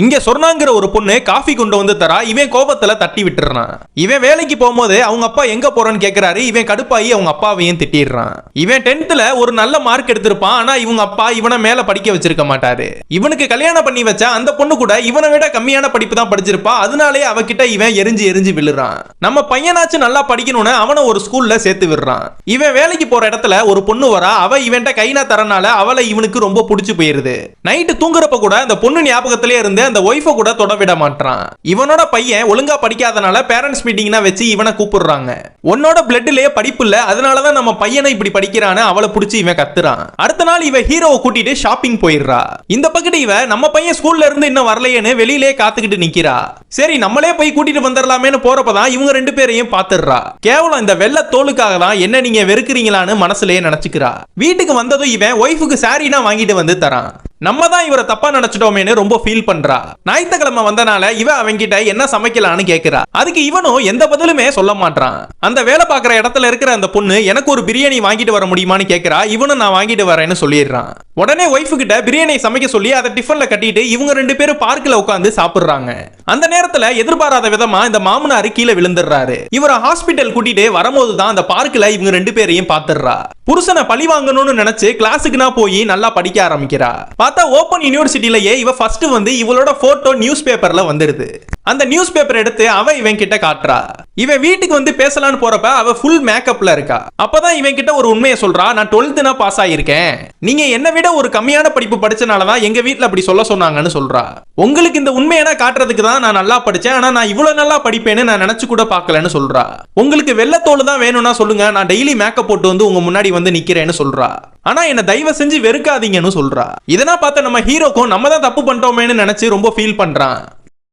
இங்க சொர்ணாங்கிற ஒரு பொண்ணு காஃபி கொண்டு வந்து தரா இவன் கோபத்துல தட்டி விட்டுறான். இவன் வேலைக்கு போகும்போது அவங்க அப்பா எங்க போறன்னு கேக்குறாரு இவன் கடுப்பாயி அவங்க அப்பாவையும் திட்டிடுறான். இவன் டென்த்ல ஒரு நல்ல மார்க் எடுத்திருப்பான் ஆனா இவங்க அப்பா இவனை மேல படிக்க வச்சிருக்க மாட்டாரு. இவனுக்கு கல்யாணம் பண்ணி வச்சா அந்த பொண்ணு கூட இவனை விட கம்மியான படிப்பு தான் படிச்சிருப்பா அதனாலே அவகிட்ட இவன் எரிஞ்சு எரிஞ்சு விழுறான். நம்ம பையனாச்சும் நல்லா படிக்கணும்னு அவனை ஒரு ஸ்கூல்ல சேர்த்து விடுறான். இவன் வேலைக்கு போற இடத்துல ஒரு பொண்ணு வரா அவ இவன்ட்ட கைனா தரனால அவளை இவனுக்கு ரொம்ப பிடிச்சு போயிருது. நைட்டு தூங்குறப்ப கூட அந்த பொண்ணு ஞாபகத்திலே இருந்து அந்த ஒய்ஃபை கூட தொட விட மாட்டான் இவனோட பையன் ஒழுங்கா படிக்காதனால பேரண்ட்ஸ் மீட்டிங்னா வச்சு இவனை கூப்பிடுறாங்க. உன்னோட பிளட்லயே படிப்பு இல்ல அதனாலதான் நம்ம பையனை இப்படி படிக்கிறான்னு அவளை பிடிச்சி இவன் கத்துறான். அடுத்த நாள் இவ ஹீரோவை கூட்டிட்டு ஷாப்பிங் போயிடுறா. இந்த பக்கத்து இவ நம்ம பையன் ஸ்கூல்ல இருந்து இன்னும் வரலையேன்னு வெளியிலே காத்துக்கிட்டு நிக்கிறா. சரி நம்மளே போய் கூட்டிட்டு வந்துடலாமேன்னு போறப்பதான் இவங்க ரெண்டு பேரையும் பாத்துடுறா. கேவலம் இந்த வெள்ளை தோலுக்காக தான் என்ன நீங்க வெறுக்கிறீங்களான்னு மனசுலயே நினைச்சுக்கிறா. வீட்டுக்கு வந்ததும் இவன் ஒய்ஃபுக்கு சாரினா வாங்கிட்டு வந்து தரான். நம்ம தான் இவரை தப்பா நினைச்சிட்டோமேனு ரொம்ப ஃபீல் பண்றா. ஞாயிற்றுக்கிழமை வந்தனால இவ அவங்கிட்ட என்ன சமைக்கலான்னு கேக்குறா. அதுக்கு இவனும் எந்த பதிலுமே சொல்ல மாட்டான் அந்த வேலை பார்க்குற இடத்துல இருக்கிற அந்த பொண்ணு எனக்கு ஒரு பிரியாணி வாங்கிட்டு வர முடியுமான்னு கேட்குறா இவனும் நான் வாங்கிட்டு வரேன்னு சொல்லிடுறான். உடனே ஒய்ஃபு கிட்ட பிரியாணி சமைக்க சொல்லி அதை டிஃபனில் கட்டிட்டு இவங்க ரெண்டு பேரும் பார்க்கில் உட்காந்து சாப்பிடுறாங்க. அந்த நேரத்துல எதிர்பாராத விதமா இந்த மாமனார் கீழே விழுந்துடுறாரு. இவரை ஹாஸ்பிட்டல் கூட்டிட்டு வரும்போது தான் அந்த பார்க்ல இவங்க ரெண்டு பேரையும் பாத்துடுறா புருஷனை பழி வாங்கணும்னு நினைச்சு கிளாஸுக்குனா போய் நல்லா படிக்க ஆரம்பிக்கிறா. பார்த்தா ஓபன் யூனிவர்சிட்டிலேயே இவ ஃபர்ஸ்ட் வந்து இவளோட போட்டோ நியூஸ் பேப்பர்ல வந்துடுது அந்த நியூஸ் பேப்பர் எடுத்து அவ இவன் கிட்ட காட்டுறா. இவன் வீட்டுக்கு வந்து பேசலான்னு போறப்ப அவ ஃபுல் மேக்கப்ல இருக்கா. அப்பதான் இவன் கிட்ட ஒரு உண்மையை சொல்றா நான் டுவெல்த்னா பாஸ் ஆயிருக்கேன். நீங்க என்னை விட ஒரு கம்மியான படிப்பு படிச்சனாலதான் எங்க வீட்ல அப்படி சொல்ல சொன்னாங்கன்னு சொல்றா. உங்களுக்கு இந்த உண்மையான காட்டுறதுக்கு தான் நான் நல்லா படித்தேன் ஆனால் நான் இவ்வளோ நல்லா படிப்பேன்னு நான் நினச்சி கூட பார்க்கலன்னு சொல்கிறா உங்களுக்கு வெள்ளத்தோல் தான் வேணும்னா சொல்லுங்க. நான் டெய்லி மேக்கப் போட்டு வந்து உங்கள் முன்னாடி வந்து நிற்கிறேன்னு சொல்கிறா ஆனால் என்னை தயவு செஞ்சு வெறுக்காதீங்கன்னு சொல்கிறா இதனா பார்த்து நம்ம ஹீரோக்கும் நம்ம தான் தப்பு பண்ணிட்டோமேன்னு நினச்சி ரொம்ப ஃபீல் பண்ணுறான்